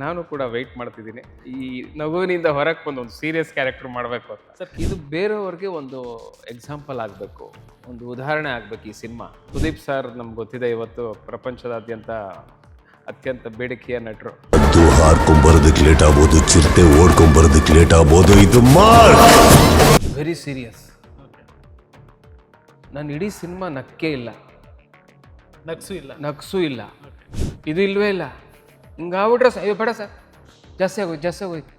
ನಾನು ಕೂಡ ವೆಯ್ಟ್ ಮಾಡ್ತಿದ್ದೀನಿ. ಈ ನಗುವಿನಿಂದ ಹೊರಗೆ ಬಂದು ಒಂದು ಸೀರಿಯಸ್ ಕ್ಯಾರೆಕ್ಟರ್ ಮಾಡಬೇಕು ಅಂತ. ಸರ್ ಇದು ಬೇರೆಯವ್ರಿಗೆ ಒಂದು ಎಕ್ಸಾಂಪಲ್ ಆಗಬೇಕು. ಒಂದು ಉದಾಹರಣೆ ಆಗಬೇಕು ಈ ಸಿನಿಮಾ. ಸುದೀಪ್ ಸರ್ ನಮ್ಗೆ ಗೊತ್ತಿದೆ ಇವತ್ತು ಪ್ರಪಂಚದಾದ್ಯಂತ ಅತ್ಯಂತ ಬೇಡಿಕೆಯ ನಟರು. ಅದು ಹಾರ್ಕೊಂಬರೋದಕ್ಕೆ ಲೇಟ್ ಆಗ್ಬೋದು ಚಿರತೆ ಓಡ್ಕೊಂಬರೋದಕ್ಕೆ ಲೇಟ್ ಆಗ್ಬೋದು ಇದು ವೆರಿ ಸೀರಿಯಸ್ ನಾನು ಇಡೀ ಸಿನಿಮಾ ನಕ್ಕೇ ಇಲ್ಲ. ನಕ್ಸು ಇಲ್ಲ. ನಕ್ಸು ಇಲ್ಲ. ಇದು ಇಲ್ವೇ ಇಲ್ಲ. ಹಿಂಗಾಗ್ಬಿಟ್ರೆ ಸ- ಅಯ್ಯೋ ಬೇಡ ಸರ್. ಜಾಸ್ತಿ ಆಗೋಯ್ತು ಜಾಸ್ತಿ ಆಗೋಯ್ತು.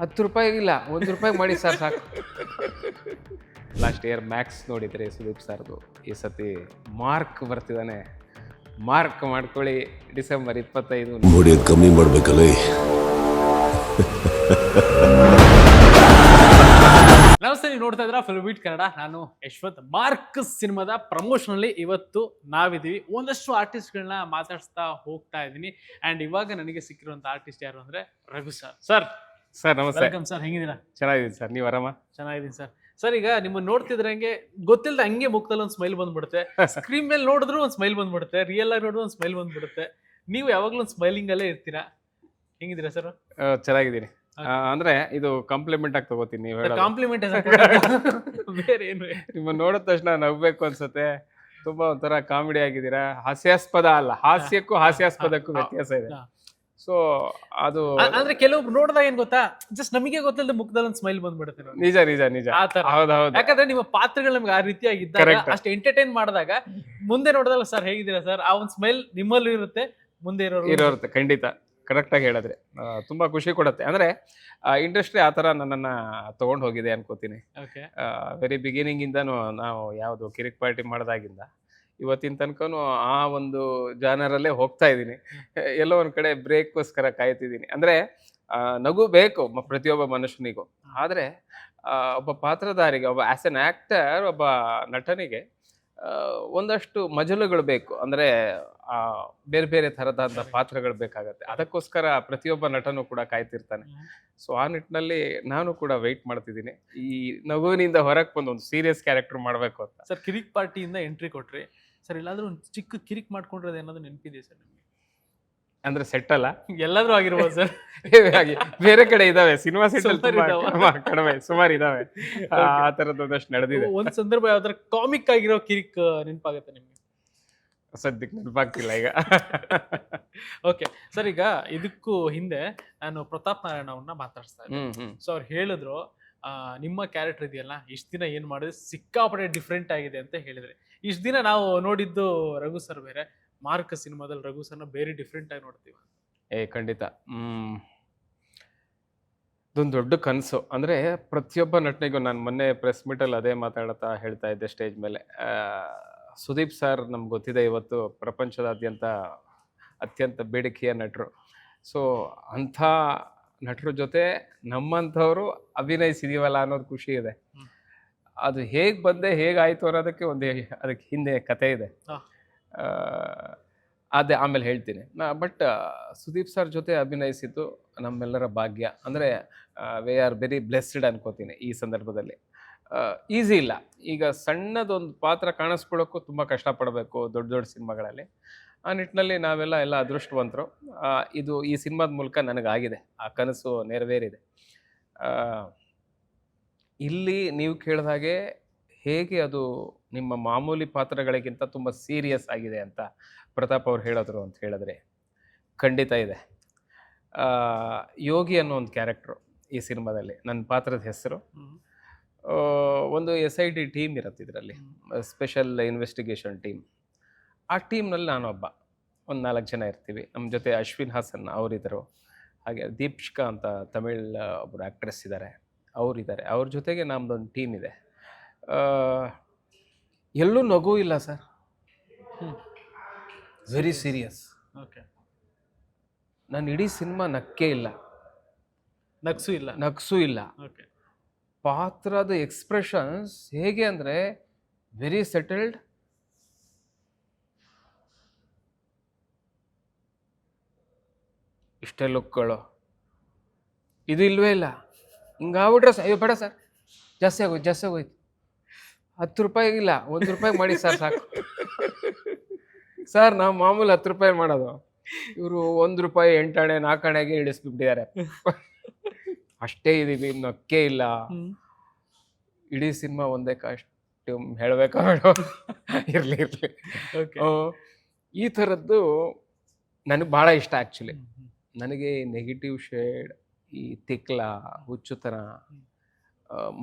ಹತ್ತು ರೂಪಾಯಿಗಿಲ್ಲ ಒಂದು ರೂಪಾಯಿ ಮಾಡಿ ಸರ್ ಸಾಕು. ಲಾಸ್ಟ್ ಇಯರ್ ಮ್ಯಾಕ್ಸ್ ನೋಡಿದ್ರೆ ಸುದೀಪ್ ಸರ್ದು ಈ ಸತಿ ಮಾರ್ಕ್ ಬರ್ತಿದ್ದಾನೆ. ಮಾರ್ಕ್ ಮಾಡ್ಕೊಳ್ಳಿ ಡಿಸೆಂಬರ್ ಇಪ್ಪತ್ತೈದು. ನೋಡಿ ಅದ್ ಕಮ್ಮಿ ಮಾಡ್ಬೇಕಲ್ಲ. ನಮಸ್ತೆ ನೀವು ನೋಡ್ತಾ ಇದ್ರ ಫಿಲ್ಮ್ ಬೀಟ್ ಕನ್ನಡ. ನಾನು ಯಶ್ವಂತ್. ಮಾರ್ಕ್ ಸಿನಿಮಾದ ಪ್ರಮೋಷನಲ್ಲಿ ಇವತ್ತು ನಾವಿದ್ದೀವಿ. ಒಂದಷ್ಟು ಆರ್ಟಿಸ್ಟ್ಗಳನ್ನ ಮಾತಾಡಿಸ್ತಾ ಹೋಗ್ತಾ ಇದ್ದೀನಿ. ಅಂಡ್ ಇವಾಗ ನನಗೆ ಸಿಕ್ಕಿರುವಂತ ಆರ್ಟಿಸ್ಟ್ ಯಾರು ಅಂದ್ರೆ ರಘು ಸರ್ ಸರ್ ಸರ್ ನಮಸ್ತೆ. ವೆಲ್ಕಮ್ ಸರ್ ಹೆಂಗಿದ್ದೀರಾ? ಚೆನ್ನಾಗಿದ್ದೀನಿ ಸರ್ ನೀವು ಆರಾಮ? ಚೆನ್ನಾಗಿದ್ದೀನಿ ಸರ್ ಸರ್ ಈಗ ನಿಮ್ಮ ಹಂಗೆ ಗೊತ್ತಿಲ್ಲದ ಹಂಗೆ ಮುಖದಲ್ಲಿ ಒಂದು ಸ್ಮೈಲ್ ಬಂದ್ಬಿಡುತ್ತೆ. ಸ್ಕ್ರೀನ್ ಮೇಲೆ ನೋಡಿದ್ರು ಒಂದು ಸ್ಮೈಲ್ ಬಂದ್ಬಿಡುತ್ತೆ. ರಿಯಲ್ ಆಗಿ ನೋಡಿದ್ರು ಒಂದು ಸ್ಮೈಲ್ ಬಂದ್ಬಿಡುತ್ತೆ. ನೀವು ಯಾವಾಗಲೂ ಒಂದು ಸ್ಮೈಲಿಂಗ್ ಅಲ್ಲೇ ಇರ್ತೀರಾ? ಹೆಂಗಿದ್ದೀರಾ ಸರ್ ಚೆನ್ನಾಗಿದ್ದೀನಿ. ಅಂದ್ರೆ ಇದು ಕಾಂಪ್ಲಿಮೆಂಟ್ ಆಗಿ ತಗೋತೀನಿ ನೀವು ಹೇಳೋದು. ಕಾಂಪ್ಲಿಮೆಂಟ್ ಬೇರೆ ಏನು ನಿಮ್ಮ ನೋಡಿದ ತಕ್ಷಣ ನಗ್ಬೇಕು ಅನ್ಸುತ್ತೆ. ತುಂಬಾ ಒಂಥರ ಕಾಮಿಡಿ ಆಗಿದ್ದೀರಾ? ಹಾಸ್ಯಾಸ್ಪದ ಅಲ್ಲ ಹಾಸ್ಯಕ್ಕೂ ಹಾಸ್ಯಾಸ್ಪದಕ್ಕೂ ವ್ಯತ್ಯಾಸ ಇದೆ. ಸೊ ಅದು ಅಂದ್ರೆ ಕೆಲವೊಬ್ರು ನೋಡಿದಾಗ ಏನ್ ಗೊತ್ತಾ? ಜಸ್ಟ್ ನಮಗೆ ಗೊತ್ತಿಲ್ಲ ಮುಖದಲ್ಲಿ ಒಂದು ಸ್ಮೈಲ್ ಬಂದ್ಬಿಡುತ್ತೆ. ನಿಜ ನಿಜ ನಿಜ. ಯಾಕಂದ್ರೆ ನಿಮ್ಮ ಪಾತ್ರಗಳು ನಮ್ಗೆ ಆ ರೀತಿಯಾಗಿದ್ದಾಗ. ಅಷ್ಟು ಎಂಟರ್ಟೈನ್ ಮಾಡಿದಾಗ ಮುಂದೆ ನೋಡಿದಾಗ ಸರ್ ಹೇಗಿದ್ದೀರಾ ಸರ್? ಆ ಒಂದು ಸ್ಮೈಲ್ ನಿಮ್ಮಲ್ಲೂ ಇರುತ್ತೆ ಮುಂದೆ ಇರೋರು ಇರೋರುತ್ತೆ ಖಂಡಿತ. ಕರೆಕ್ಟ್ ಆಗಿ ಹೇಳಿದ್ರೆ ತುಂಬ ಖುಷಿ ಕೊಡುತ್ತೆ. ಅಂದ್ರೆ ಇಂಡಸ್ಟ್ರಿ ಆ ತರ ನನ್ನನ್ನು ತೊಗೊಂಡು ಹೋಗಿದೆ ಅನ್ಕೋತೀನಿ. ಓಕೆ. ವೆರಿ ಬಿಗಿನಿಂಗ್ ಇಂದನು ನಾವು ಯಾವುದು ಕಿರಿಕ್ ಪಾರ್ಟಿ ಮಾಡಿದಾಗಿಂದ ಇವತ್ತಿನ ತನಕನು ಆ ಒಂದು ಜಾನರಲ್ಲೇ ಹೋಗ್ತಾ ಇದ್ದೀನಿ. ಎಲ್ಲೋ ಒಂದ್ ಕಡೆ ಬ್ರೇಕ್ಗೋಸ್ಕರ ಕಾಯ್ತಿದ್ದೀನಿ. ಅಂದ್ರೆ ನಗು ಬೇಕು ಪ್ರತಿಯೊಬ್ಬ ಮನುಷ್ಯನಿಗೂ. ಆದರೆ ಒಬ್ಬ ಪಾತ್ರಧಾರಿಗೆ ಒಬ್ಬ ಆಸ್ ಎನ್ ಆಕ್ಟರ್ ಒಬ್ಬ ನಟನಿಗೆ ಒಂದಷ್ಟು ಮಜಲುಗಳು ಬೇಕು. ಅಂದರೆ ಬೇರೆ ಬೇರೆ ಥರದಂಥ ಪಾತ್ರಗಳು ಬೇಕಾಗತ್ತೆ. ಅದಕ್ಕೋಸ್ಕರ ಪ್ರತಿಯೊಬ್ಬ ನಟನು ಕೂಡ ಕಾಯ್ತಿರ್ತಾನೆ. ಸೊ ಆ ನಿಟ್ಟಿನಲ್ಲಿ ನಾನು ಕೂಡ ವೆಯ್ಟ್ ಮಾಡ್ತಿದ್ದೀನಿ. ಈ ನಗುವಿನಿಂದ ಹೊರಗೆ ಬಂದು ಒಂದು ಸೀರಿಯಸ್ ಕ್ಯಾರೆಕ್ಟರ್ ಮಾಡಬೇಕು ಅಂತ. ಸರ್, ಕಿರಿಕ್ ಪಾರ್ಟಿಯಿಂದ ಎಂಟ್ರಿ ಕೊಟ್ರಿ. ಸರ್, ಇಲ್ಲಾಂದ್ರೆ ಒಂದು ಚಿಕ್ಕ ಕಿರಿಕ್ ಮಾಡ್ಕೊಂಡಿರೋದು ಏನಾದರೂ ನೆನಪಿದೆ ಸರ್ ನಿಮ್ಗೆ? ಅಂದ್ರೆ ಸೆಟ್ ಅಲ್ಲ? ಎಲ್ಲಾದ್ರೂ ಆಗಿರ್ಬೋದು ಸರ್. ಹಾಗೆ. ಬೇರೆ ಕಡೆ ಇದಾವೆ. Cinema set. ಕಡಿಮೆ ಸುಮಾರು ಇದಾವೆ. ಆ ತರದ ಒಂದಷ್ಟು ನಡೆದಿದೆ. ಒಂದ್ ಸಂದರ್ಭ ಯಾವ್ದಾರ ಕಾಮಿಕ್ ಆಗಿರೋ ಕಿರಿಕ್ ನೆನಪಾಗುತ್ತೆ ನಿಮ್ಗೆ? ಸದ್ಯಕ್ಕೆ ನೆನಪಾಗ್ತಿಲ್ಲ ಈಗ. ಓಕೆ ಸರ್ ಈಗ ಇದಕ್ಕೂ ಹಿಂದೆ ನಾನು ಪ್ರತಾಪ್ ನಾರಾಯಣ ಅವ್ರನ್ನ ಮಾತಾಡ್ಸ್ತಾ ಇದ್ದೆ. ಸೊ ಅವ್ರು ಹೇಳಿದ್ರು ನಿಮ್ಮ ಕ್ಯಾರೆಕ್ಟರ್ ಇದೆಯಲ್ಲ ಇಷ್ಟು ದಿನ ಏನ್ ಮಾಡಿದ್ರೆ ಸಿಕ್ಕಾಪಟ್ಟೆ ಡಿಫ್ರೆಂಟ್ ಆಗಿದೆ ಅಂತ ಹೇಳಿದ್ರೆ. ಇಷ್ಟು ದಿನ ನಾವು ನೋಡಿದ್ದು ರಘು ಸರ್ ಬೇರೆ ಮಾರ್ಕ್ ಸಿನಿಮಾದಲ್ಲಿ ರಘು ಸರ್ನ ಬೇರೆ ಡಿಫ್ರೆಂಟ್ ಆಗಿ ನೋಡ್ತೀವಿ. ಏ ಖಂಡಿತ. ಇದೊಂದು ದೊಡ್ಡ ಕನಸು. ಅಂದರೆ ಪ್ರತಿಯೊಬ್ಬ ನಟನೆಗೂ ನಾನು ಮೊನ್ನೆ ಪ್ರೆಸ್ ಮೀಟಲ್ಲಿ ಅದೇ ಮಾತಾಡ್ತಾ ಹೇಳ್ತಾ ಇದ್ದೆ ಸ್ಟೇಜ್ ಮೇಲೆ. ಸುದೀಪ್ ಸರ್ ನಮ್ಗೆ ಗೊತ್ತಿದೆ ಇವತ್ತು ಪ್ರಪಂಚದಾದ್ಯಂತ ಅತ್ಯಂತ ಬೇಡಿಕೆಯ ನಟರು. ಸೊ ಅಂಥ ನಟರ ಜೊತೆ ನಮ್ಮಂಥವರು ಅಭಿನಯಿಸಿದೀವಲ್ಲ ಅನ್ನೋದು ಖುಷಿ ಇದೆ. ಅದು ಹೇಗೆ ಬಂದೆ ಹೇಗಾಯಿತು ಅನ್ನೋದಕ್ಕೆ ಒಂದು ಅದಕ್ಕೆ ಹಿಂದೆ ಕತೆ ಇದೆ. ಅದೇ ಆಮೇಲೆ ಹೇಳ್ತೀನಿ. ಬಟ್ ಸುದೀಪ್ ಸರ್ ಜೊತೆ ಅಭಿನಯಿಸಿದ್ದು ನಮ್ಮೆಲ್ಲರ ಭಾಗ್ಯ. ಅಂದರೆ ವಿ ಆರ್ ವೆರಿ ಬ್ಲೆಸ್ಡ್ ಅನ್ಕೋತೀನಿ ಈ ಸಂದರ್ಭದಲ್ಲಿ. ಈಸಿ ಇಲ್ಲ. ಈಗ ಸಣ್ಣದೊಂದು ಪಾತ್ರ ಕಾಣಿಸ್ಕೊಳ್ಳೋಕ್ಕೂ ತುಂಬ ಕಷ್ಟಪಡಬೇಕು ದೊಡ್ಡ ದೊಡ್ಡ ಸಿನಿಮಾಗಳಲ್ಲಿ. ಆ ನಿಟ್ಟಿನಲ್ಲಿ ನಾವೆಲ್ಲ ಎಲ್ಲ ಅದೃಷ್ಟವಂತರು. ಇದು ಈ ಸಿನಿಮಾದ ಮೂಲಕ ನನಗಾಗಿದೆ. ಆ ಕನಸು ನೆರವೇರಿದೆ. ಇಲ್ಲಿ ನೀವು ಕೇಳಿದ ಹಾಗೆ ಹೇಗೆ ಅದು ನಿಮ್ಮ ಮಾಮೂಲಿ ಪಾತ್ರಗಳಿಗಿಂತ ತುಂಬ ಸೀರಿಯಸ್ ಆಗಿದೆ ಅಂತ ಪ್ರತಾಪ್ ಅವ್ರು ಹೇಳಿದ್ರು ಅಂತ ಹೇಳಿದ್ರೆ ಖಂಡಿತ ಇದೆ. ಯೋಗಿ ಅನ್ನೋ ಒಂದು ಕ್ಯಾರೆಕ್ಟ್ರು ಈ ಸಿನಿಮಾದಲ್ಲಿ ನನ್ನ ಪಾತ್ರದ ಹೆಸರು. ಒಂದು ಎಸ್ ಐ ಡಿ ಟೀಮ್ ಇರುತ್ತೆ ಇದರಲ್ಲಿ ಸ್ಪೆಷಲ್ ಇನ್ವೆಸ್ಟಿಗೇಷನ್ ಟೀಮ್ ಆ ಟೀಮ್ನಲ್ಲಿ ನಾನೊಬ್ಬ ಒಂದು ನಾಲ್ಕು ಜನ ಇರ್ತೀವಿ. ನಮ್ಮ ಜೊತೆ ಅಶ್ವಿನ್ ಹಾಸನ್ ಅವರಿದ್ದರು ಹಾಗೆ ದೀಪ್ಶಿಕಾ ಅಂತ ತಮಿಳ್ ಒಬ್ಬರು ಆ್ಯಕ್ಟ್ರೆಸ್ ಇದ್ದಾರೆ ಅವರಿದ್ದಾರೆ. ಅವ್ರ ಜೊತೆಗೆ ನಮ್ಮದೊಂದು ಟೀಮ್ ಇದೆ. ಎಲ್ಲೂ ನಗು ಇಲ್ಲ ಸರ್. ವೆರಿ ಸೀರಿಯಸ್ ಓಕೆ ನಾನು ಇಡೀ ಸಿನಿಮಾ ನಕ್ಕೇ ಇಲ್ಲ. ನಕ್ಸು ಇಲ್ಲ. ನಕ್ಸು ಇಲ್ಲ. ಓಕೆ ಪಾತ್ರದ ಎಕ್ಸ್ಪ್ರೆಷನ್ಸ್ ಹೇಗೆ ಅಂದರೆ ವೆರಿ ಸೆಟಲ್ಡ್ ಇಷ್ಟೇ ಲುಕ್ಗಳು ಇದು ಇಲ್ವೇ ಇಲ್ಲ. ಹಿಂಗಾಗ್ಬಿಟ್ರೆ ಸರ್ ಅಯ್ಯೋ ಬೇಡ ಸರ್. ಜಾಸ್ತಿ ಆಗೋಯ್ತು ಜಾಸ್ತಿ ಆಗೋಯ್ತು. ಹತ್ತು ರೂಪಾಯಿಗಿಲ್ಲ ಒಂದು ರೂಪಾಯಿ ಮಾಡಿ ಸರ್ ಸಾಕು. ಸರ್ ನಾವು ಮಾಮೂಲಿ ಹತ್ತು ರೂಪಾಯಿ ಮಾಡೋದು. ಇವರು ಒಂದು ರೂಪಾಯಿ ಎಂಟಾಣೆ ನಾಲ್ಕಾಣೆಗೆ ಇಳಿಸ್ಬಿಟ್ಟಿದ್ದಾರೆ ಅಷ್ಟೇ ಇದೀವಿ ನೊಕ್ಕೆ ಇಲ್ಲ. ಇಡೀ ಸಿನಿಮಾ ಒಂದೇ ಕಷ್ಟು ಹೇಳಬೇಕಾ ಇರಲಿ ಇರ್ಲಿ. ಈ ಥರದ್ದು ನನಗೆ ಭಾಳ ಇಷ್ಟ ಆ್ಯಕ್ಚುಲಿ ನನಗೆ ನೆಗೆಟಿವ್ ಶೇಡ್ ಈ ತಿಕ್ಲ ಹುಚ್ಚುತನ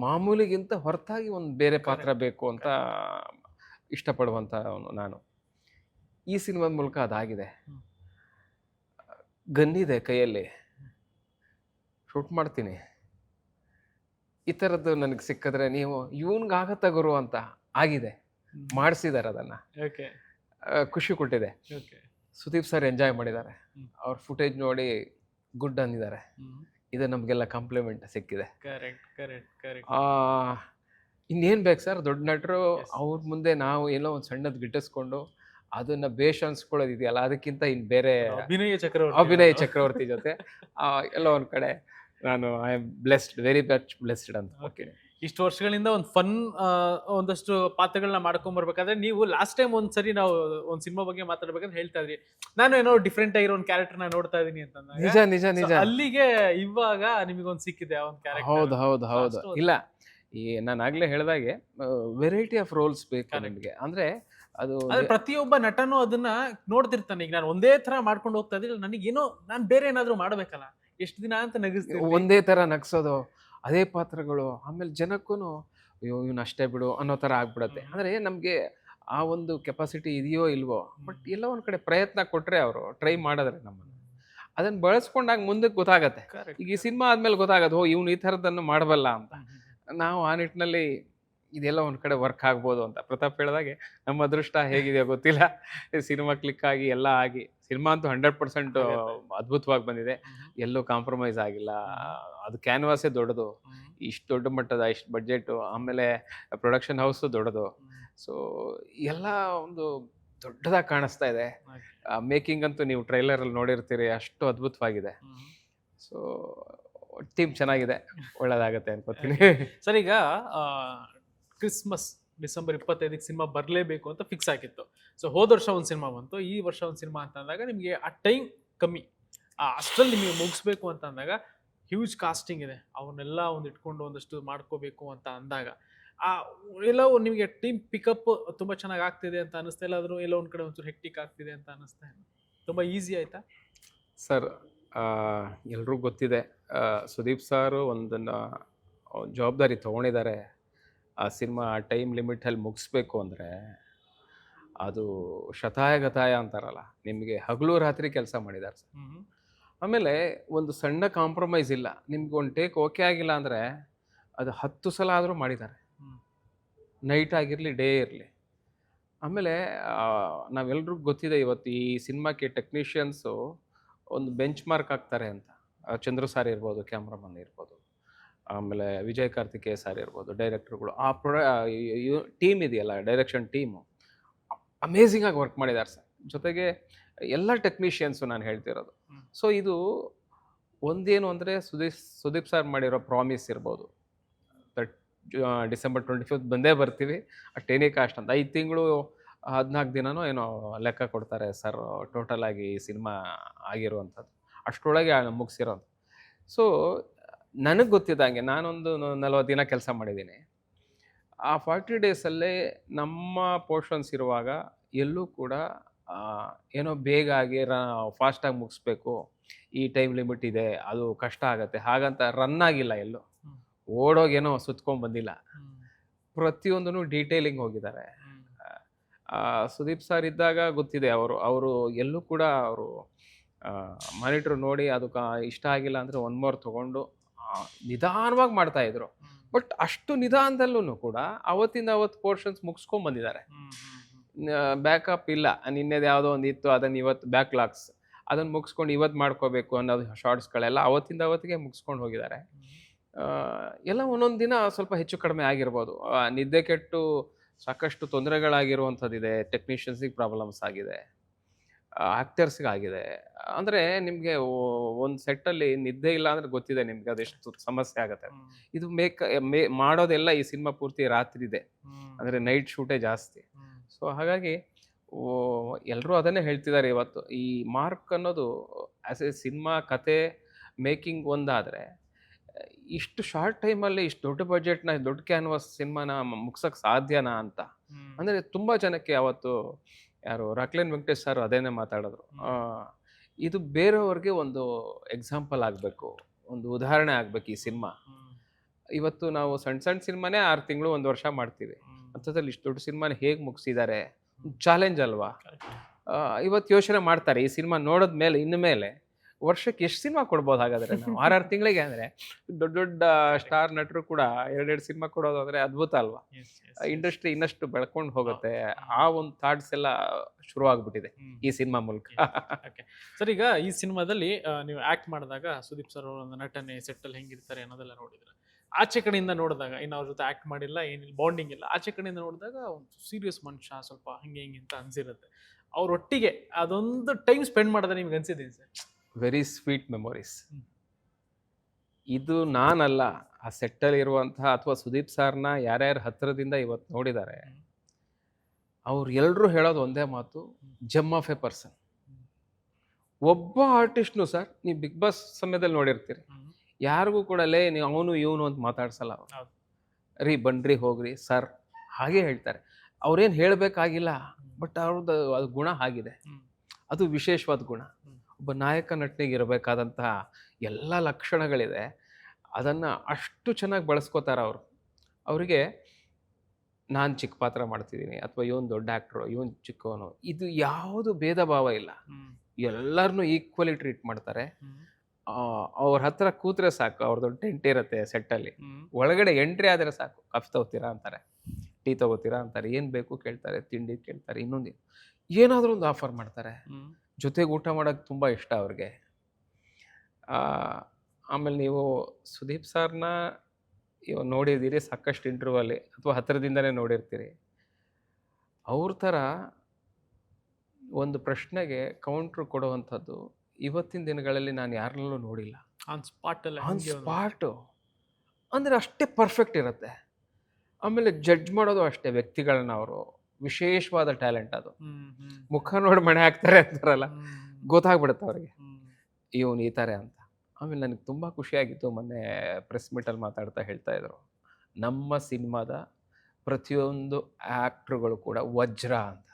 ಮಾಮೂಲಿಗಿಂತ ಹೊರತಾಗಿ ಒಂದು ಬೇರೆ ಪಾತ್ರ ಬೇಕು ಅಂತ ಇಷ್ಟಪಡುವಂಥ ನಾನು. ಈ ಸಿನಿಮಾದ ಮೂಲಕ ಅದಾಗಿದೆ. ಗನ್ನಿದೆ ಕೈಯಲ್ಲಿ. ಶೂಟ್ ಮಾಡ್ತೀನಿ. ಈ ಥರದ್ದು ನನಗೆ ಸಿಕ್ಕಿದ್ರೆ ನೀವು ಇವನ್ಗಾಗತ್ತ ಗುರು ಅಂತ ಆಗಿದೆ. ಮಾಡಿಸಿದ್ದಾರೆ ಅದನ್ನು. ಓಕೆ ಖುಷಿ ಕೊಟ್ಟಿದೆ. ಓಕೆ ಸುದೀಪ್ ಸರ್ ಎಂಜಾಯ್ ಮಾಡಿದ್ದಾರೆ. ಅವ್ರ ಫುಟೇಜ್ ನೋಡಿ ಗುಡ್ ಅಂದಿದ್ದಾರೆ. ಇದು ನಮಗೆಲ್ಲ ಕಾಂಪ್ಲಿಮೆಂಟ್ ಸಿಕ್ಕಿದೆ. ಇನ್ನೇನು ಬೇಕು ಸರ್? ದೊಡ್ಡ ನಟರು. ಅವ್ರ ಮುಂದೆ ನಾವು ಏನೋ ಒಂದು ಸಣ್ಣದು ಗಿಟ್ಟಿಸ್ಕೊಂಡು ಅದನ್ನ ಬೇಷ್ ಅನ್ಸ್ಕೊಳ್ಳೋದಿದೆಯಲ್ಲ ಅದಕ್ಕಿಂತ ಇನ್ ಬೇರೆ ಅಭಿನಯ ಚಕ್ರವರ್ತಿ ಅಭಿನಯ ಚಕ್ರವರ್ತಿ ಜೊತೆ ಎಲ್ಲ ಎಲ್ಲೋ ಒಂದ್ ಕಡೆ ನಾನು I am blessed very much blessed ಅಂತ ಓಕೆ ಇಷ್ಟು ವರ್ಷಗಳಿಂದ ಒಂದು ಫನ್ ಒಂದಷ್ಟು ಪಾತ್ರಗಳನ್ನ ಮಾಡ್ಕೊಂಡ್ ಬರ್ಬೇಕಾದ್ರೆ ನೀವು ಲಾಸ್ಟ್ ಟೈಮ್ ಒಂದ್ ಸರಿ ನಾವು ಒಂದ್ ಸಿನಿಮಾ ಬಗ್ಗೆ ಮಾತಾಡ್ಬೇಕಂತ ಹೇಳ್ತಾ ಇದ್ರಿ. ನಾನು ಏನೋ ಡಿಫ್ರೆಂಟ್ ಆಗಿರೋ ಒಂದು ಕ್ಯಾರೆಕ್ಟರ್ನ ನೋಡ್ತಾ ಇದೀನಿ ಅಂತ ನಿಜ ನಿಜ ನಿಜ. ಅಲ್ಲಿಗೆ ಇವಾಗ ನಿಮಗೊಂದು ಸಿಕ್ಕಿದೆ ಆ ಒಂದು ಕ್ಯಾರೆಕ್ಟರ್ ಹೌದು ಹೌದು ಹೌದು. ಇಲ್ಲ ಈ ನಾನು ಆಗ್ಲೇ ಹೇಳ್ದಾಗೆ ವೆರೈಟಿ ಆಫ್ ರೋಲ್ಸ್ ಬೇಕು ನನಗೆ ನಿಮಗೆ. ಅಂದ್ರೆ ಅದು ಪ್ರತಿಯೊಬ್ಬ ನಟನು ಅದನ್ನ ನೋಡ್ತಿರ್ತಾನೆ. ಈಗ ನಾನು ಒಂದೇ ತರ ಮಾಡ್ಕೊಂಡು ಹೋಗ್ತಾ ಇದ್ರೆ ನನಗೇನೋ ನಾನು ಬೇರೆ ಏನಾದ್ರೂ ಮಾಡ್ಬೇಕಲ್ಲ? ಎಷ್ಟು ದಿನ ಅಂತ ನಗಿಸ್ತೀನಿ ಒಂದೇ ತರ ನಗ್ಸೋದು. ಅದೇ ಪಾತ್ರಗಳು ಆಮೇಲೆ ಜನಕ್ಕೂ ಅಯ್ಯೋ ಇವ್ನು ಅಷ್ಟೇ ಬಿಡು ಅನ್ನೋ ಥರ ಆಗ್ಬಿಡತ್ತೆ. ಅಂದರೆ ನಮಗೆ ಆ ಒಂದು ಕೆಪಾಸಿಟಿ ಇದೆಯೋ ಇಲ್ವೋ ಬಟ್ ಎಲ್ಲ ಒಂದು ಕಡೆ ಪ್ರಯತ್ನ ಕೊಟ್ಟರೆ ಅವರು ಟ್ರೈ ಮಾಡಿದ್ರೆ ನಮ್ಮನ್ನು. ಅದನ್ನು ಬಳಸ್ಕೊಂಡಾಗ ಮುಂದಕ್ಕೆ ಗೊತ್ತಾಗತ್ತೆ. ಈಗ ಈ ಸಿನಿಮಾ ಆದಮೇಲೆ ಗೊತ್ತಾಗತ್ತೆ ಓ ಇವ್ನು ಈ ಥರದ್ದನ್ನು ಮಾಡಬಲ್ಲ ಅಂತ. ನಾವು ಆ ನಿಟ್ಟಿನಲ್ಲಿ ಇದೆಲ್ಲ ಒಂದು ಕಡೆ ವರ್ಕ್ ಆಗ್ಬೋದು ಅಂತ. ಪ್ರತಾಪ್ ಹೇಳಿದಾಗೆ ನಮ್ಮ ಅದೃಷ್ಟ ಹೇಗಿದೆಯೋ ಗೊತ್ತಿಲ್ಲ. ಸಿನಿಮಾ ಕ್ಲಿಕ್ ಆಗಿ ಎಲ್ಲ ಆಗಿ. ಸಿನಿಮಾ ಅಂತೂ ಹಂಡ್ರೆಡ್ ಪರ್ಸೆಂಟ್ ಅದ್ಭುತವಾಗಿ ಬಂದಿದೆ. ಎಲ್ಲೂ ಕಾಂಪ್ರಮೈಸ್ ಆಗಿಲ್ಲ. ಅದು ಕ್ಯಾನ್ವಾಸೇ ದೊಡ್ಡದು. ಇಷ್ಟು ದೊಡ್ಡ ಮಟ್ಟದ ಇಷ್ಟು ಬಡ್ಜೆಟು ಆಮೇಲೆ ಪ್ರೊಡಕ್ಷನ್ ಹೌಸು ದೊಡ್ಡದು. ಸೊ ಎಲ್ಲ ಒಂದು ದೊಡ್ಡದಾಗಿ ಕಾಣಿಸ್ತಾ ಇದೆ. ಮೇಕಿಂಗ್ ಅಂತೂ ನೀವು ಟ್ರೈಲರಲ್ಲಿ ನೋಡಿರ್ತೀರಿ ಅಷ್ಟು ಅದ್ಭುತವಾಗಿದೆ. ಸೊ ಟೀಮ್ ಚೆನ್ನಾಗಿದೆ. ಒಳ್ಳೇದಾಗತ್ತೆ ಅನ್ಕೋತೀನಿ. ಸರ್ ಈಗ ಕ್ರಿಸ್ಮಸ್ ಡಿಸೆಂಬರ್ ಇಪ್ಪತ್ತೈದಕ್ಕೆ ಸಿನಿಮಾ ಬರಲೇಬೇಕು ಅಂತ ಫಿಕ್ಸ್ ಆಗಿತ್ತು. ಸೊ ಹೋದ ವರ್ಷ ಒಂದು ಸಿನಿಮಾ ಬಂತು. ಈ ವರ್ಷ ಒಂದು ಸಿನಿಮಾ ಅಂತ ಅಂದಾಗ ನಿಮಗೆ ಆ ಟೈಮ್ ಕಮ್ಮಿ. ಆ ಅಷ್ಟರಲ್ಲಿ ನಿಮಗೆ ಮುಗಿಸ್ಬೇಕು ಅಂತ ಅಂದಾಗ ಹ್ಯೂಜ್ ಕಾಸ್ಟಿಂಗ್ ಇದೆ. ಅವನ್ನೆಲ್ಲ ಒಂದು ಇಟ್ಕೊಂಡು ಒಂದಷ್ಟು ಮಾಡ್ಕೋಬೇಕು ಅಂತ ಅಂದಾಗ. ಆ, ಎಲ್ಲೋ ನಿಮಗೆ ಟೀಮ್ ಪಿಕಪ್ ತುಂಬ ಚೆನ್ನಾಗಿ ಆಗ್ತಿದೆ ಅಂತ ಅನಿಸ್ತಾ ಇಲ್ಲ? ಆದರೂ ಎಲ್ಲೋ ಒಂದು ಕಡೆ ಒಂಚೂರು ಹೆಕ್ಟಿಕ್ ಆಗ್ತಿದೆ ಅಂತ ಅನಿಸ್ತಾ ಇಲ್ಲ? ತುಂಬ ಈಸಿ ಆಯಿತಾ? ಸರ್ ಎಲ್ರಿಗೂ ಗೊತ್ತಿದೆ. ಸುದೀಪ್ ಸಾರು ಒಂದನ್ನು ಜವಾಬ್ದಾರಿ ತೊಗೊಂಡಿದ್ದಾರೆ. ಆ ಸಿನಿಮಾ ಆ ಟೈಮ್ ಲಿಮಿಟಲ್ಲಿ ಮುಗಿಸ್ಬೇಕು ಅಂದರೆ ಅದು ಶತಾಯ ಗತಾಯ ಅಂತಾರಲ್ಲ ನಿಮಗೆ ಹಗಲು ರಾತ್ರಿ ಕೆಲಸ ಮಾಡಿದ್ದಾರೆ ಸರ್. ಆಮೇಲೆ ಒಂದು ಸಣ್ಣ ಕಾಂಪ್ರಮೈಸ್ ಇಲ್ಲ ನಿಮ್ಗೆ ಒಂದು ಟೇಕ್ ಓಕೆ ಆಗಿಲ್ಲ ಅಂದರೆ ಅದು ಹತ್ತು ಸಲ ಆದರೂ ಮಾಡಿದ್ದಾರೆ. ನೈಟ್ ಆಗಿರಲಿ ಡೇ ಇರಲಿ. ಆಮೇಲೆ ನಾವೆಲ್ಲರಿಗೂ ಗೊತ್ತಿದೆ ಇವತ್ತು ಈ ಸಿನಿಮಾಕ್ಕೆ ಟೆಕ್ನಿಷಿಯನ್ಸು ಒಂದು ಬೆಂಚ್ ಮಾರ್ಕ್ ಆಗ್ತಾರೆ ಅಂತ ಚಂದ್ರು ಸಾರ್ ಇರ್ಬೋದು ಕ್ಯಾಮ್ರಾಮನ್ ಇರ್ಬೋದು. ಆಮೇಲೆ ವಿಜಯ್ ಕಾರ್ತಿಕೇಯ ಸಾರ್ ಇರ್ಬೋದು ಡೈರೆಕ್ಟರ್ಗಳು ಆ ಪ್ರೊಡ ಟೀಮ್ ಇದೆಯಲ್ಲ ಡೈರೆಕ್ಷನ್ ಟೀಮು ಅಮೇಝಿಂಗ್ ಆಗಿ ವರ್ಕ್ ಮಾಡಿದ್ದಾರೆ ಸರ್. ಜೊತೆಗೆ ಎಲ್ಲ ಟೆಕ್ನಿಷಿಯನ್ಸು ನಾನು ಹೇಳ್ತಿರೋದು. ಸೊ ಇದು ಒಂದೇನು ಅಂದರೆ ಸುದೀಪ್ ಸುದೀಪ್ ಸರ್ ಮಾಡಿರೋ ಪ್ರಾಮಿಸ್ ಇರ್ಬೋದು. ದಟ್ ಡಿಸೆಂಬರ್ ಟ್ವೆಂಟಿ ಫಿಫ್ತ್ ಬಂದೇ ಬರ್ತೀವಿ. ಅಷ್ಟೇನೇ ಕಾಸ್ಟ್ ಅಂತ. ಐದು ತಿಂಗಳು ಹದಿನಾಲ್ಕು ದಿನವೂ ಏನೋ ಲೆಕ್ಕ ಕೊಡ್ತಾರೆ ಸರ್ ಟೋಟಲ್ ಆಗಿ ಈ ಸಿನಿಮಾ ಆಗಿರುವಂಥದ್ದು. ಅಷ್ಟರೊಳಗೆ ಮುಗಿಸಿರೋದು. ಸೊ ನನಗೆ ಗೊತ್ತಿದ್ದಂಗೆ ನಾನೊಂದು ನಲ್ವತ್ತು ದಿನ ಕೆಲಸ ಮಾಡಿದ್ದೀನಿ. ಆ ಫಾರ್ಟಿ ಡೇಸಲ್ಲೇ ನಮ್ಮ ಪೋರ್ಷನ್ಸ್ ಇರುವಾಗ ಎಲ್ಲೂ ಕೂಡ ಏನೋ ಬೇಗ ಆಗಿ ರ ಫಾಸ್ಟಾಗಿ ಮುಗಿಸ್ಬೇಕು. ಈ ಟೈಮ್ ಲಿಮಿಟ್ ಇದೆ ಅದು ಕಷ್ಟ ಆಗುತ್ತೆ ಹಾಗಂತ ರನ್ ಆಗಿಲ್ಲ ಎಲ್ಲೂ. ಓಡೋಗೇನೋ ಸುತ್ಕೊಂಡ್ ಬಂದಿಲ್ಲ. ಪ್ರತಿಯೊಂದನ್ನು ಡೀಟೇಲಿಂಗ್ ಹೋಗಿದ್ದಾರೆ. ಸುದೀಪ್ ಸರ್ ಇದ್ದಾಗ ಗೊತ್ತಿದೆ ಅವರು ಅವರು ಎಲ್ಲೂ ಕೂಡ ಅವರು ಮಾನಿಟ್ರ್ ನೋಡಿ ಅದು ಇಷ್ಟ ಆಗಿಲ್ಲ ಅಂದರೆ ಒನ್ ಮೋರ್ ತೊಗೊಂಡು ನಿಧಾನವಾಗಿ ಮಾಡ್ತಾ ಇದ್ರು. ಬಟ್ ಅಷ್ಟು ನಿಧಾನದಲ್ಲೂ ಕೂಡ ಅವತ್ತಿಂದ ಅವತ್ತು ಪೋರ್ಷನ್ಸ್ ಮುಗಿಸ್ಕೊಂಡ್ ಬಂದಿದ್ದಾರೆ. ಬ್ಯಾಕಪ್ ಇಲ್ಲ. ನಿನ್ನೆದು ಯಾವುದೋ ಒಂದು ಇತ್ತು ಅದನ್ನು ಇವತ್ತು ಬ್ಯಾಕ್ಲಾಗ್ಸ್ ಅದನ್ನು ಮುಗಿಸ್ಕೊಂಡು ಇವತ್ತು ಮಾಡ್ಕೋಬೇಕು ಅನ್ನೋದು ಶಾರ್ಟ್ಸ್ಗಳೆಲ್ಲ ಅವತ್ತಿಂದ ಅವತ್ತಿಗೆ ಮುಗಿಸ್ಕೊಂಡು ಹೋಗಿದ್ದಾರೆ. ಎಲ್ಲ ಒಂದೊಂದು ದಿನ ಸ್ವಲ್ಪ ಹೆಚ್ಚು ಕಡಿಮೆ ಆಗಿರ್ಬೋದು. ನಿದ್ದೆ ಕೆಟ್ಟು ಸಾಕಷ್ಟು ತೊಂದರೆಗಳಾಗಿರುವಂಥದ್ದಿದೆ. ಟೆಕ್ನಿಷಿಯನ್ಸಿಗೆ ಪ್ರಾಬ್ಲಮ್ಸ್ ಆಗಿದೆ. ಆ್ಯಕ್ಟರ್ಸ್ಗೆ ಆಗಿದೆ ಅಂದರೆ ನಿಮಗೆ ಒಂದು ಸೆಟ್ಟಲ್ಲಿ ನಿದ್ದೆ ಇಲ್ಲ ಅಂದರೆ ಗೊತ್ತಿದೆ ನಿಮ್ಗೆ ಅದೆಷ್ಟು ಸಮಸ್ಯೆ ಆಗುತ್ತೆ. ಇದು ಮೇಕ್ ಮೇ ಮಾಡೋದೆಲ್ಲ ಈ ಸಿನಿಮಾ ಪೂರ್ತಿ ರಾತ್ರಿ ಇದೆ ಅಂದರೆ ನೈಟ್ ಶೂಟೇ ಜಾಸ್ತಿ. ಸೊ ಹಾಗಾಗಿ ಎಲ್ಲರೂ ಅದನ್ನೇ ಹೇಳ್ತಿದ್ದಾರೆ ಇವತ್ತು. ಈ ಮಾರ್ಕ್ ಅನ್ನೋದು ಆ್ಯಸ್ ಎ ಸಿನಿಮಾ ಕತೆ ಮೇಕಿಂಗ್ ಒಂದಾದರೆ ಇಷ್ಟು ಶಾರ್ಟ್ ಟೈಮಲ್ಲಿ ಇಷ್ಟು ದೊಡ್ಡ ಬಜೆಟ್ನ ದೊಡ್ಡ ಕ್ಯಾನ್ವಾಸ್ ಸಿನಿಮಾನ ಮುಗ್ಸೋಕ್ಕೆ ಸಾಧ್ಯನಾ ಅಂತ. ಅಂದರೆ ತುಂಬ ಜನಕ್ಕೆ ಅವತ್ತು ಯಾರು ರಾಕ್ಲೈನ್ ವೆಂಕಟೇಶ್ ಸರ್ ಅದೇನೇ ಮಾತಾಡಿದ್ರು. ಇದು ಬೇರೆಯವ್ರಿಗೆ ಒಂದು ಎಕ್ಸಾಂಪಲ್ ಆಗಬೇಕು ಒಂದು ಉದಾಹರಣೆ ಆಗಬೇಕು ಈ ಸಿನಿಮಾ. ಇವತ್ತು ನಾವು ಸಣ್ಣ ಸಣ್ಣ ಸಿನಿಮಾನೇ ಆರು ತಿಂಗಳು ಒಂದು ವರ್ಷ ಮಾಡ್ತೀವಿ. ಅಂಥದ್ರಲ್ಲಿ ಇಷ್ಟು ದೊಡ್ಡ ಸಿನಿಮಾನ ಹೇಗೆ ಮುಗಿಸಿದ್ದಾರೆ ಚಾಲೆಂಜ್ ಅಲ್ವಾ? ಇವತ್ತು ಯೋಚನೆ ಮಾಡ್ತಾರೆ ಈ ಸಿನಿಮಾ ನೋಡಿದ ಮೇಲೆ ಇನ್ನು ಮೇಲೆ ವರ್ಷಕ್ಕೆ ಎಷ್ಟು ಸಿನಿಮಾ ಕೊಡ್ಬೋದು ಹಾಗಾದ್ರೆ ನಾವು? ಆರಾರು ತಿಂಗಳಿಗೆ ಅಂದರೆ ದೊಡ್ಡ ದೊಡ್ಡ ಸ್ಟಾರ್ ನಟರು ಕೂಡ ಎರಡೆರಡು ಸಿನಿಮಾ ಕೊಡೋದು ಅಂದರೆ ಅದ್ಭುತ ಅಲ್ವಾ? ಇಂಡಸ್ಟ್ರಿ ಇನ್ನಷ್ಟು ಬೆಳ್ಕೊಂಡು ಹೋಗುತ್ತೆ. ಆ ಒಂದು ಥಾಟ್ಸ್ ಎಲ್ಲ ಶುರು ಆಗ್ಬಿಟ್ಟಿದೆ ಈ ಸಿನಿಮಾ ಮೂಲಕ. ಸರ್ ಈಗ ಈ ಸಿನಿಮಾದಲ್ಲಿ ನೀವು ಆಕ್ಟ್ ಮಾಡಿದಾಗ ಸುದೀಪ್ ಸರ್ ಅವರ ಒಂದು ನಟನೆ ಸೆಟ್ಟಲ್ಲಿ ಹೆಂಗಿರ್ತಾರೆ ಅನ್ನೋದೆಲ್ಲ ನೋಡಿದ್ರೆ ಆಚೆ ಕಡೆಯಿಂದ ನೋಡಿದಾಗ ಇನ್ನು ಅವ್ರ ಜೊತೆ ಆಕ್ಟ್ ಮಾಡಿಲ್ಲ ಏನಿಲ್ಲ ಬಾಂಡಿಂಗ್ ಇಲ್ಲ ಆಚೆ ಕಡೆಯಿಂದ ನೋಡಿದಾಗ ಒಂದು ಸೀರಿಯಸ್ ಮನುಷ್ಯ ಸ್ವಲ್ಪ ಹಂಗೆ ಹಿಂಗೆ ಅಂತ ಅನ್ಸಿರುತ್ತೆ. ಅವ್ರೊಟ್ಟಿಗೆ ಅದೊಂದು ಟೈಮ್ ಸ್ಪೆಂಡ್ ಮಾಡಿದ್ರೆ ನಿಮ್ಗೆ ಅನ್ಸಿದ್ದೀನಿ ಸರ್? ವೆರಿ ಸ್ವೀಟ್ ಮೆಮೊರೀಸ್ ಇದು ನಾನಲ್ಲ ಆ ಸೆಟ್ಟಲ್ಲಿ ಇರುವಂತಹ ಅಥವಾ ಸುದೀಪ್ ಸಾರ್ನ ಯಾರ್ಯಾರು ಹತ್ತಿರದಿಂದ ಇವತ್ತು ನೋಡಿದ್ದಾರೆ. ಅವ್ರು ಎಲ್ಲರೂ ಹೇಳೋದು ಒಂದೇ ಮಾತು ಜಮ್ ಆಫ್ ಎ ಪರ್ಸನ್. ಒಬ್ಬ ಆರ್ಟಿಸ್ಟ್ನು ಸರ್ ನೀವು ಬಿಗ್ ಬಾಸ್ ಸಮಯದಲ್ಲಿ ನೋಡಿರ್ತೀರಿ. ಯಾರಿಗೂ ಕೂಡ ಲೇ ನೀವು ಅವನು ಇವನು ಅಂತ ಮಾತಾಡ್ಸಲ್ಲ ಅವರು. ರೀ ಬನ್ರಿ ಹೋಗ್ರಿ ಸರ್. ಹಾಗೆ ಹೇಳ್ತಾರೆ. ಅವ್ರೇನು ಹೇಳಬೇಕಾಗಿಲ್ಲ ಬಟ್ ಅವ್ರದ್ದು ಅದು ಗುಣ ಆಗಿದೆ. ಅದು ವಿಶೇಷವಾದ ಗುಣ. ಒಬ್ಬ ನಾಯಕ ನಟನಿಗೆ ಇರಬೇಕಾದಂತಹ ಎಲ್ಲ ಲಕ್ಷಣಗಳಿದೆ. ಅದನ್ನು ಅಷ್ಟು ಚೆನ್ನಾಗಿ ಬಳಸ್ಕೋತಾರೆ ಅವರು. ಅವರಿಗೆ ನಾನು ಚಿಕ್ಕ ಪಾತ್ರ ಮಾಡ್ತಿದ್ದೀನಿ ಅಥವಾ ಇವನು ದೊಡ್ಡ ಆ್ಯಕ್ಟ್ರು ಇವನು ಚಿಕ್ಕವನು ಇದು ಯಾವುದು ಭೇದ ಭಾವ ಇಲ್ಲ ಎಲ್ಲರನ್ನೂ ಈಕ್ವಲಿ ಟ್ರೀಟ್ ಮಾಡ್ತಾರೆ. ಅವ್ರ ಹತ್ರ ಕೂತ್ರೆ ಸಾಕು ಅವ್ರದ್ದೊಂದು ಟೆಂಟ್ ಇರುತ್ತೆ ಸೆಟ್ಟಲ್ಲಿ. ಒಳಗಡೆ ಎಂಟ್ರಿ ಆದರೆ ಸಾಕು ಕಫ್ ತಗೋತೀರಾ? ಅಂತಾರೆ ಟೀ ತಗೋತೀರಾ? ಅಂತಾರೆ ಏನು ಬೇಕು? ಕೇಳ್ತಾರೆ ತಿಂಡಿ? ಕೇಳ್ತಾರೆ ಇನ್ನೊಂದು ಏನಾದರೂ ಒಂದು ಆಫರ್ ಮಾಡ್ತಾರೆ. ಜೊತೆಗೆ ಊಟ ಮಾಡೋಕ್ಕೆ ತುಂಬ ಇಷ್ಟ ಅವ್ರಿಗೆ. ಆಮೇಲೆ ನೀವು ಸುದೀಪ್ ಸರ್ನ ಇವಾಗ ನೋಡಿದ್ದೀರಿ ಸಾಕಷ್ಟು ಇಂಟರ್ವಲ್ಲಿ ಅಥವಾ ಹತ್ತಿರದಿಂದಲೇ ನೋಡಿರ್ತೀರಿ. ಅವ್ರ ಥರ ಒಂದು ಪ್ರಶ್ನೆಗೆ ಕೌಂಟ್ರ್ ಕೊಡುವಂಥದ್ದು ಇವತ್ತಿನ ದಿನಗಳಲ್ಲಿ ನಾನು ಯಾರನ್ನೂ ನೋಡಿಲ್ಲ. ಆನ್ ಸ್ಪಾಟ್ ಅಲ್ಲಿ ಆನ್ ಸ್ಪಾಟು ಅಂದರೆ ಅಷ್ಟೇ ಪರ್ಫೆಕ್ಟ್ ಇರುತ್ತೆ. ಆಮೇಲೆ ಜಡ್ಜ್ ಮಾಡೋದು ಅಷ್ಟೇ ವ್ಯಕ್ತಿಗಳನ್ನ ಅವರು. ವಿಶೇಷವಾದ ಟ್ಯಾಲೆಂಟ್ ಅದು. ಮುಖ ನೋಡಿ ಮಣೆ ಹಾಕ್ತಾರೆ ಅಂತಾರಲ್ಲ ಗೊತ್ತಾಗ್ಬಿಡುತ್ತೆ ಅವ್ರಿಗೆ. ಇವನು ಈ ಥರ ಅಂತ. ಆಮೇಲೆ ನನಗೆ ತುಂಬ ಖುಷಿಯಾಗಿತ್ತು ಮೊನ್ನೆ ಪ್ರೆಸ್ ಮೀಟಲ್ಲಿ ಮಾತಾಡ್ತಾ ಹೇಳ್ತಾ ಇದ್ರು. ನಮ್ಮ ಸಿನಿಮಾದ ಪ್ರತಿಯೊಂದು ಆ್ಯಕ್ಟ್ರುಗಳು ಕೂಡ ವಜ್ರ ಅಂತ.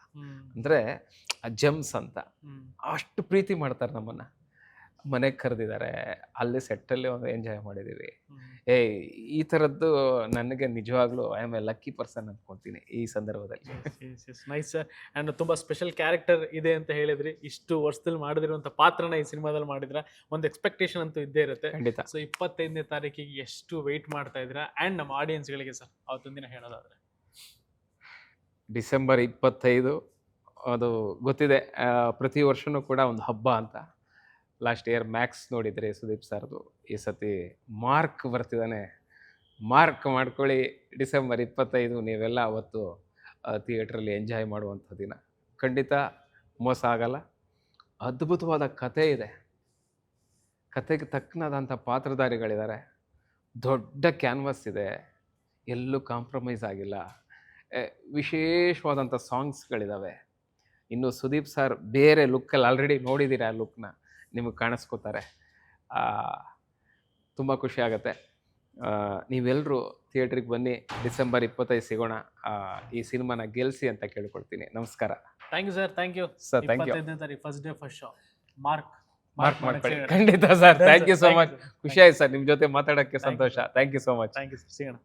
ಅಂದ್ರೆ ಜಮ್ಸ್ ಅಂತ. ಅಷ್ಟು ಪ್ರೀತಿ ಮಾಡ್ತಾರೆ ನಮ್ಮನ್ನು. ಮನೆಗೆ ಕರೆದಿದ್ದಾರೆ. ಅಲ್ಲಿ ಸೆಟ್ಟಲ್ಲಿ ಒಂದು ಎಂಜಾಯ್ ಮಾಡಿದ್ದೀವಿ. ಏ ಈ ಥರದ್ದು ನನಗೆ ನಿಜವಾಗ್ಲೂ I am a lucky person ಅಂದ್ಕೊಳ್ತೀನಿ ಈ ಸಂದರ್ಭದಲ್ಲಿ. ನೈಸ್ ಸರ್ ತುಂಬ ತುಂಬಾ ಸ್ಪೆಷಲ್ ಕ್ಯಾರೆಕ್ಟರ್ ಇದೆ ಅಂತ ಹೇಳಿದ್ರಿ. ಇಷ್ಟು ವರ್ಷದಲ್ಲಿ ಮಾಡಿದಿರುವಂಥ ಪಾತ್ರನ ಈ ಸಿನಿಮಾದಲ್ಲಿ ಮಾಡಿದ್ರೆ ಒಂದು ಎಕ್ಸ್ಪೆಕ್ಟೇಷನ್ ಅಂತೂ ಇದ್ದೇ ಇರುತ್ತೆ. ಖಂಡಿತ. ಸೊ ಇಪ್ಪತ್ತೈದನೇ ತಾರೀಕಿಗೆ ಎಷ್ಟು ವೆಯ್ಟ್ ಮಾಡ್ತಾ ಇದ್ದೀರಾ? ಆ್ಯಂಡ್ ನಮ್ಮ ಆಡಿಯನ್ಸ್ಗಳಿಗೆ ಸರ್ ಅವತ್ತೊಂದಿನ ಹೇಳೋದಾದರೆ. ಡಿಸೆಂಬರ್ ಇಪ್ಪತ್ತೈದು ಅದು ಗೊತ್ತಿದೆ. ಪ್ರತಿ ವರ್ಷವೂ ಕೂಡ ಒಂದು ಹಬ್ಬ ಅಂತ. ಲಾಸ್ಟ್ ಇಯರ್ ಮ್ಯಾಕ್ಸ್ ನೋಡಿದರೆ ಸುದೀಪ್ ಸರ್ದು, ಈ ಸತಿ ಮಾರ್ಕ್ ಬರ್ತಿದ್ದಾನೆ. ಮಾರ್ಕ್ ಮಾಡ್ಕೊಳ್ಳಿ, ಡಿಸೆಂಬರ್ ಇಪ್ಪತ್ತೈದು ನೀವೆಲ್ಲ ಅವತ್ತು ಥಿಯೇಟ್ರಲ್ಲಿ ಎಂಜಾಯ್ ಮಾಡುವಂಥ ದಿನ. ಖಂಡಿತ ಮೋಸ ಆಗಲ್ಲ. ಅದ್ಭುತವಾದ ಕತೆ ಇದೆ. ಕತೆಗೆ ತಕ್ಕನಾದಂಥ ಪಾತ್ರಧಾರಿಗಳಿದ್ದಾರೆ. ದೊಡ್ಡ ಕ್ಯಾನ್ವಸ್ ಇದೆ. ಎಲ್ಲೂ ಕಾಂಪ್ರಮೈಸ್ ಆಗಿಲ್ಲ. ವಿಶೇಷವಾದಂಥ ಸಾಂಗ್ಸ್ಗಳಿದ್ದಾವೆ ಇನ್ನು ಸುದೀಪ್ ಸರ್ ಬೇರೆ ಲುಕ್ಕಲ್ಲಿ ಆಲ್ರೆಡಿ ನೋಡಿದ್ದೀರಾ ಆ ಲುಕ್ನ ನಿಮಗೆ ಕಾಣಿಸ್ಕೋತಾರೆ. ತುಂಬ ಖುಷಿ ಆಗುತ್ತೆ. ನೀವೆಲ್ಲರೂ ಥಿಯೇಟ್ರಿಗೆ ಬನ್ನಿ ಡಿಸೆಂಬರ್ ಇಪ್ಪತ್ತೈದು ಸಿಗೋಣ. ಆ, ಈ ಸಿನಿಮಾನ ಗೆಲ್ಸಿ ಅಂತ ಕೇಳ್ಕೊಳ್ತೀನಿ. ನಮಸ್ಕಾರ. Thank you sir thank you. Sir thank you. First day first show Mark Mark ಮಾಡ್ಕೊಳ್ಳಿ. ಖಂಡಿತ sir thank you so much ಖುಷಿ ಆಯ್ತು ಸರ್ ನಿಮ್ಮ ಜೊತೆ ಮಾತಾಡೋಕ್ಕೆ ಸಂತೋಷ. Thank you so much thank you sir ಸಿಗೋಣ